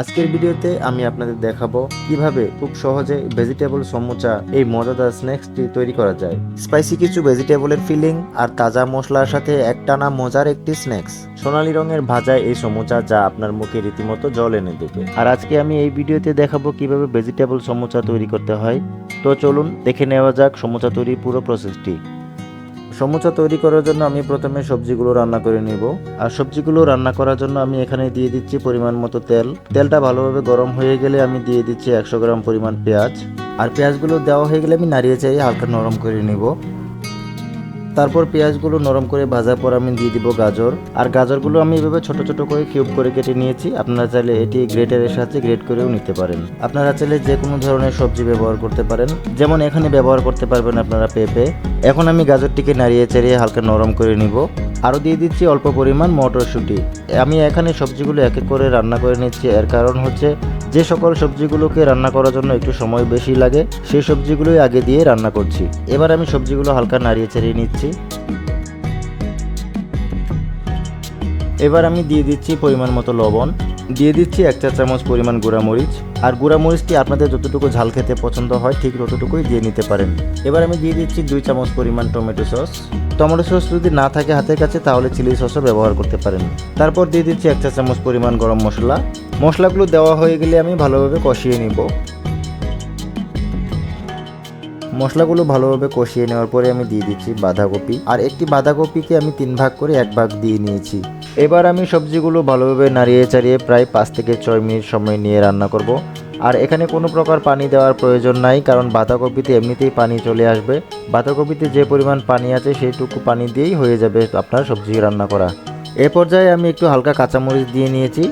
আজকের ভিডিওতে আমি আপনাদের দেখাবো কীভাবে খুব সহজে ভেজিটেবল সমুচা এই মজাদার স্ন্যাক্সটি তৈরি করা যায়। স্পাইসি কিছু ভেজিটেবলের ফিলিং আর তাজা মশলার সাথে একটানা মজার একটি স্ন্যাক্স। সোনালি রঙের ভাজা এই সমুচা যা আপনার মুখে রীতিমতো জল এনে দেবে। আর আজকে আমি এই ভিডিওতে দেখাবো কীভাবে ভেজিটেবল সমুচা তৈরি করতে হয়। তো চলুন দেখে নেওয়া যাক সমুচা তৈরির পুরো প্রসেসটি সমুচা তৈরি করার জন্য আমি প্রথমে সবজিগুলো রান্না করে নিব। আর সবজিগুলো রান্না করার জন্য আমি এখানে দিয়ে দিচ্ছি পরিমাণ মতো তেল। তেলটা ভালোভাবে গরম হয়ে গেলে আমি দিয়ে দিচ্ছি একশো গ্রাম পরিমাণ পেঁয়াজ। আর পেঁয়াজগুলো দেওয়া হয়ে গেলে আমি নাড়িয়ে চাড়িয়ে হালকা নরম করে নিব। তারপর পেঁয়াজগুলো নরম করে ভাজার পর আমি দিয়ে দিব গাজর। আর গাজরগুলো আমি এভাবে ছোট ছোট করে কিউব করে কেটে নিয়েছি। আপনারা চাইলে এটি গ্রেটারের সাহায্যে গ্রেট করেও নিতে পারেন। আপনারা চাইলে যে কোনো ধরনের সবজি ব্যবহার করতে পারেন। যেমন এখানে ব্যবহার করতে পারবেন আপনারা পেঁপে। এখন আমি গাজরটিকে নাড়িয়ে চাড়িয়ে হালকা নরম করে নিব। আরও দিয়ে দিচ্ছি অল্প পরিমাণ মটরশুঁটি। আমি এখানে সবজিগুলো এক এক করে রান্না করে নিচ্ছি। এর কারণ হচ্ছে যে সকল সবজিগুলোকে রান্না করার জন্য একটু সময় বেশি লাগে, সেই সবজিগুলোই আগে দিয়ে রান্না করছি। এবার আমি সবজিগুলো হালকা নাড়িয়ে চাড়িয়ে নিচ্ছি। এবার আমি দিয়ে দিচ্ছি পরিমাণ মতো লবণ। দিয়ে দিচ্ছি এক চা চামচ পরিমাণ গুঁড়ামরিচ। আর গুঁড়ামরিচটি আপনাদের যতটুকু ঝাল খেতে পছন্দ হয়, ঠিক ততটুকুই দিয়ে নিতে পারেন। এবার আমি দিয়ে দিচ্ছি দুই চামচ পরিমাণ টমেটো সস। টমেটো সস যদি না থাকে হাতের কাছে, তাহলে চিলি সসও ব্যবহার করতে পারেন। তারপর দিয়ে দিচ্ছি এক চা চামচ পরিমাণ গরম মশলা। মশলাগুলো দেওয়া হয়ে গেলে আমি ভালোভাবে কষিয়ে নিব। মশলাগুলো ভালোভাবে কষিয়ে নেওয়ার পরে আমি দিয়ে দিচ্ছি বাঁধাকপি। আর একটি বাঁধাকপিকে আমি তিন ভাগ করে এক ভাগ দিয়ে নিয়েছি। এবার আমি সবজিগুলো ভালোভাবে নাড়িয়ে চাড়িয়ে প্রায় পাঁচ থেকে ছয় মিনিট সময় নিয়ে রান্না করব। আর এখানে কোনো প্রকার পানি দেওয়ার প্রয়োজন নাই, কারণ বাঁধাকপিতে এমনিতেই পানি চলে আসবে। বাঁধাকপিতে যে পরিমাণ পানি আছে সেইটুকু পানি দিয়েই হয়ে যাবে আপনার সবজি রান্না করা। এ পর্যায়ে আমি একটু হালকা কাঁচামরিচ দিয়ে নিয়েছি।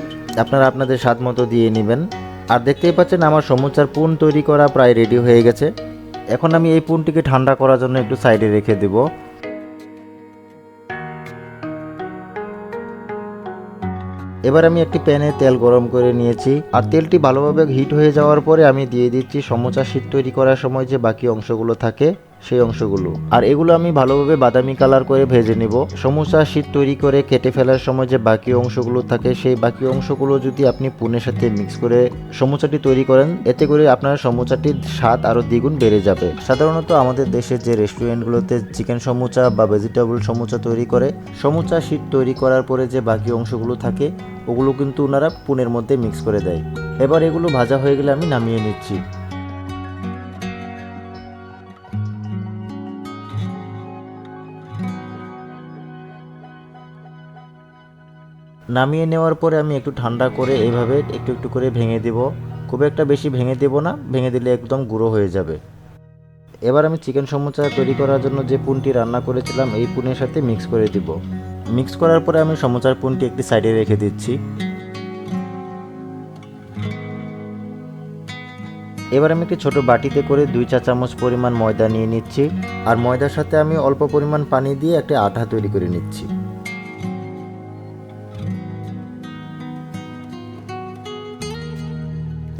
আপনারা আপনাদের স্বাদ মতো দিয়ে নেবেন। আর দেখতেই পাচ্ছেন আমার সমুচার পুন তৈরি করা প্রায় রেডি হয়ে গেছে। এখন আমি এই পুনটিকে ঠান্ডা করার জন্য একটু সাইডে রেখে দেব। এবার আমি একটি প্যানে তেল গরম করে নিয়েছি। আর তেলটি ভালোভাবে হিট হয়ে যাওয়ার পরে আমি দিয়ে দিচ্ছি সমোচা শীত তৈরি করার সময় যে বাকি অংশগুলো থাকে। সেই অংশগুলো। আর এগুলো আমি ভালোভাবে বাদামি কালার করে ভেজে নেব। সমোসা শীত তৈরি করে কেটে ফেলার সময় যে বাকি অংশগুলো থাকে, সেই বাকি অংশগুলো যদি আপনি পুনের সাথে মিক্স করে সমোসাটি তৈরি করেন, এতে করে আপনার সমোসাটির স্বাদ আরও দ্বিগুণ বেড়ে যাবে। সাধারণত আমাদের দেশে যে রেস্টুরেন্টগুলোতে চিকেন সমুচা বা ভেজিটেবল সমুচা তৈরি করে, সমুচা শীত তৈরি করার পরে যে বাকি অংশগুলো থাকে, ওগুলো কিন্তু ওনারা পুনের মধ্যে মিক্স করে দেয়। এবার এগুলো ভাজা হয়ে গেলে আমি নামিয়ে নিচ্ছি। নামিয়ে নেওয়ার পরে আমি একটু ঠান্ডা করে এইভাবে একটু একটু করে ভেঙে দেব। খুব একটা বেশি ভেঙে দেব না, ভেঙে দিলে একদম গুঁড়ো হয়ে যাবে। এবার আমি চিকেন সমুচা তৈরি করার জন্য যে পুনটি রান্না করেছিলাম, এই পুনের সাথে মিক্স করে দিব। মিক্স করার পরে আমি সমুচার পুনটি একটি সাইডে রেখে দিচ্ছি। এবার আমি একটি ছোট বাটিতে করে দুই চা চামচ পরিমাণ ময়দা নিয়ে নিচ্ছি। আর ময়দার সাথে আমি অল্প পরিমাণ পানি দিয়ে একটা আঠা তৈরি করে নিচ্ছি।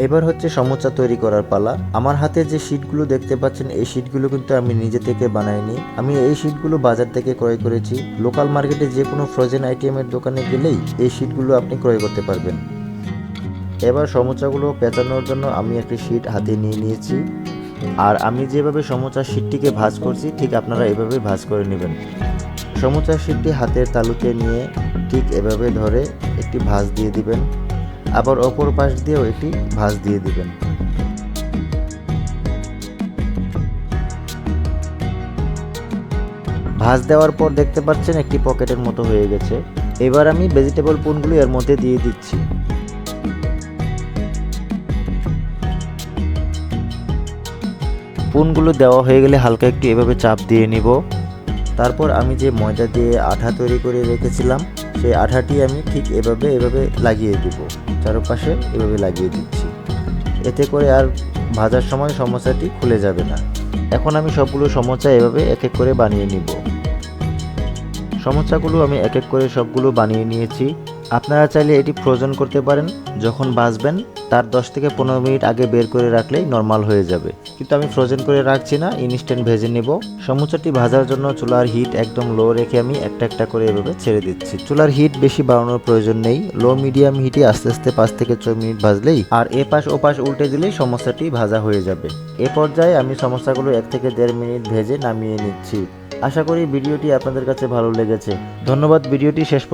এবার হচ্ছে সমোচা তৈরি করার পালা। আমার হাতে যে শীটগুলো দেখতে পাচ্ছেন, এই শীটগুলো কিন্তু আমি নিজে থেকে বানাইনি। আমি এই শীটগুলো বাজার থেকে ক্রয় করেছি। লোকাল মার্কেটে যে কোনো ফ্রোজেন আইটেমের দোকানে গেলেই এই শীটগুলো আপনি ক্রয় করতে পারবেন। এবার সমোচাগুলো পেঁচানোর জন্য আমি একটি শীট হাতে নিয়ে নিয়েছি। আর আমি যেভাবে সমোচার শীটটিকে ভাজ করছি, ঠিক আপনারা এভাবে ভাজ করে নেবেন। সমোচার শীটটি হাতের তালুতে নিয়ে ঠিক এভাবে ধরে একটি ভাঁজ দিয়ে দিবেন। আবার অপর পাশ দিয়েও একটি ভাঁজ দিয়ে দিবেন। ভাঁজ দেওয়ার পর দেখতে পাচ্ছেন একটি পকেটের মতো হয়ে গেছে। এবার আমি ভেজিটেবল পুনগুলো এর মধ্যে দিয়ে দিচ্ছি। পুনগুলো দেওয়া হয়ে গেলে হালকা একটু এভাবে চাপ দিয়ে নিব। তারপর আমি যে ময়দা দিয়ে আঠা তৈরি করে রেখেছিলাম সেই আঠাটি আমি ঠিক এভাবে এভাবে লাগিয়ে দিব। চারপাশে এভাবে লাগিয়ে দিচ্ছি। এতে করে আর ভাজার সময় সমস্যাটি খুলে যাবে না। এখন আমি সবগুলো সমস্যা এভাবে এক এক করে বানিয়ে নিব। সমস্যাগুলো আমি এক এক করে সবগুলো বানিয়ে নিয়েছি। আপনারা চাইলে এটি ফ্রোজেন করতে পারেন, যখন ভাজবেন তার 10 থেকে পনেরো মিনিট আগে বের করে রাখলেই নর্মাল হয়ে যাবে। কিন্তু আমি ফ্রোজেন করে রাখছি না, ইনস্ট্যান্ট ভেজে নেব। সমুচাটি ভাজার জন্য চুলার হিট একদম লো রেখে আমি একটা একটা করে এভাবে ছেড়ে দিচ্ছি। চুলার হিট বেশি বাড়ানোর প্রয়োজন নেই। লো, মিডিয়াম হিটে আস্তে আস্তে পাঁচ থেকে ছয় মিনিট ভাজলেই, আর এ পাশ ও পাশ উল্টে দিলেই সমস্যাটি ভাজা হয়ে যাবে। এ পর্যায়ে আমি সমস্যাগুলো এক থেকে দেড় মিনিট ভেজে নামিয়ে নিচ্ছি। আশা করি ভিডিওটি আপনাদের কাছে ভালো লেগেছে। ধন্যবাদ, ভিডিওটি শেষ